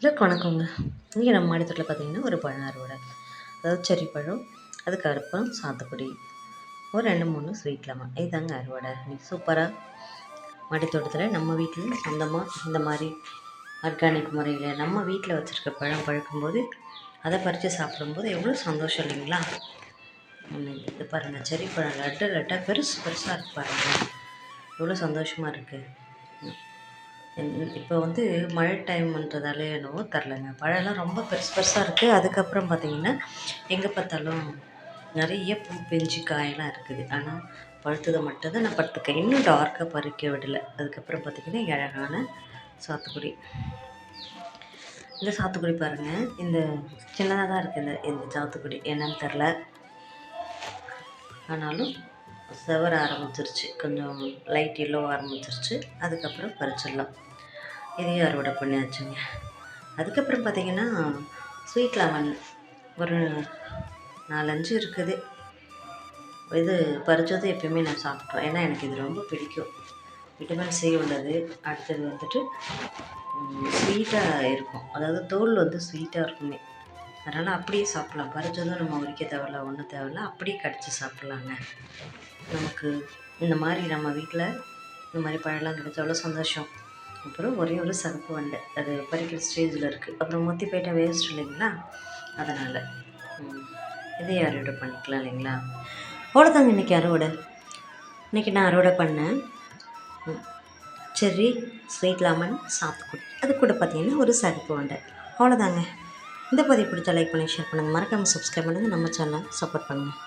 Hello வணக்கங்க. இங்கே நம்ம மாடித்தோட்டில் பார்த்தீங்கன்னா ஒரு பழம் அறுவடை அதாவது செரி பழம் அதுக்கு அறுப்பம் சாத்துக்குடி. ஒரு ரெண்டு மூணு ஸ்வீட் லெமன் இதுதாங்க அறுவடை. இன்னைக்கு சூப்பராக மாடித்தோட்டத்தில் நம்ம வீட்டில் சொந்தமாக இந்த மாதிரி ஆர்கானிக் முறையில் நம்ம வீட்டில் வச்சுருக்க பழம் பழுக்கும்போது அதை பறித்து சாப்பிடும்போது எவ்வளோ சந்தோஷம் இல்லைங்களா? இது பாருங்கள் செரி பழம் லட்டு லட்டாக பெருசு பெருசாக இருக்கு பாருங்கள் எவ்வளோ சந்தோஷமாக இருக்குது இப்போ வந்து மழை டைம்ன்றதால என்னவோ தெரிலங்க பழம்லாம் ரொம்ப பெருசு பெருசாக இருக்குது அதுக்கப்புறம் பார்த்தீங்கன்னா எங்கே பார்த்தாலும் நிறைய பூ பெஞ்சு காயெல்லாம் இருக்குது. ஆனால் பழுத்ததை மட்டும்தான் நான் படுத்துக்கேன் இன்னும் டார்க்காக பறிக்க விடலை. அதுக்கப்புறம் பார்த்தீங்கன்னா அழகான சாத்துக்குடி. இந்த சாத்துக்குடி பாருங்கள் இந்த சின்னதாக தான் இருக்குது இந்த இந்த சாத்துக்குடி. என்னன்னு தெரில ஆனாலும் செவர ஆரம்பிச்சிருச்சு. கொஞ்சம் லைட் எல்லோ ஆரம்பிச்சிருச்சு. அதுக்கப்புறம் பறிச்சிடலாம். இதையும் அறுவடை பண்ணியாச்சுங்க. அதுக்கப்புறம் பார்த்திங்கன்னா ஸ்வீட் லெமன் ஒரு நாலஞ்சு இருக்குது. இது பறிச்சதும் எப்பயுமே நான் சாப்பிட்ருவேன் ஏன்னா எனக்கு இது ரொம்ப பிடிக்கும். விட்டமின் சி உள்ளது. அடுத்தது வந்துட்டு ஸ்வீட்டாக இருக்கும். அதாவது தோல் வந்து ஸ்வீட்டாக இருக்குமே. அதனால் அப்படியே சாப்பிட்லாம். பறிச்சதும் நம்ம உரிக்க தேவையில்ல ஒன்றும் தேவையில்ல. அப்படியே கடித்து சாப்பிட்லாங்க. நமக்கு இந்த மாதிரி நம்ம வீட்டில் இந்த மாதிரி பழம்லாம் கிடைச்ச அவ்வளோ சந்தோஷம். அப்புறம் ஒரே ஒரு சகப்பு வண்டை. அது பறிக்கிற ஸ்டேஜில் இருக்குது அப்புறம் முத்தி போயிட்டா வேஸ்ட் இல்லைங்களா? அதனால். இதை அறுவடை பண்ணிக்கலாம் இல்லைங்களா? அவ்வளோதாங்க இன்றைக்கி அறுவடை. இன்றைக்கி நான் அறுவடை பண்ணேன். செர்ரி ஸ்வீட் லெமன் சாத்துக்குடி. அது கூட பார்த்தீங்கன்னா ஒரு சகப்பு வண்டை. அவ்வளோதாங்க இந்த பதிவு பிடிச்சா லைக் பண்ணி ஷேர் பண்ணுங்கள் மறக்காமல் சப்ஸ்கிரைப் பண்ணுங்கள் நம்ம சேனலை சப்போர்ட் பண்ணுங்கள்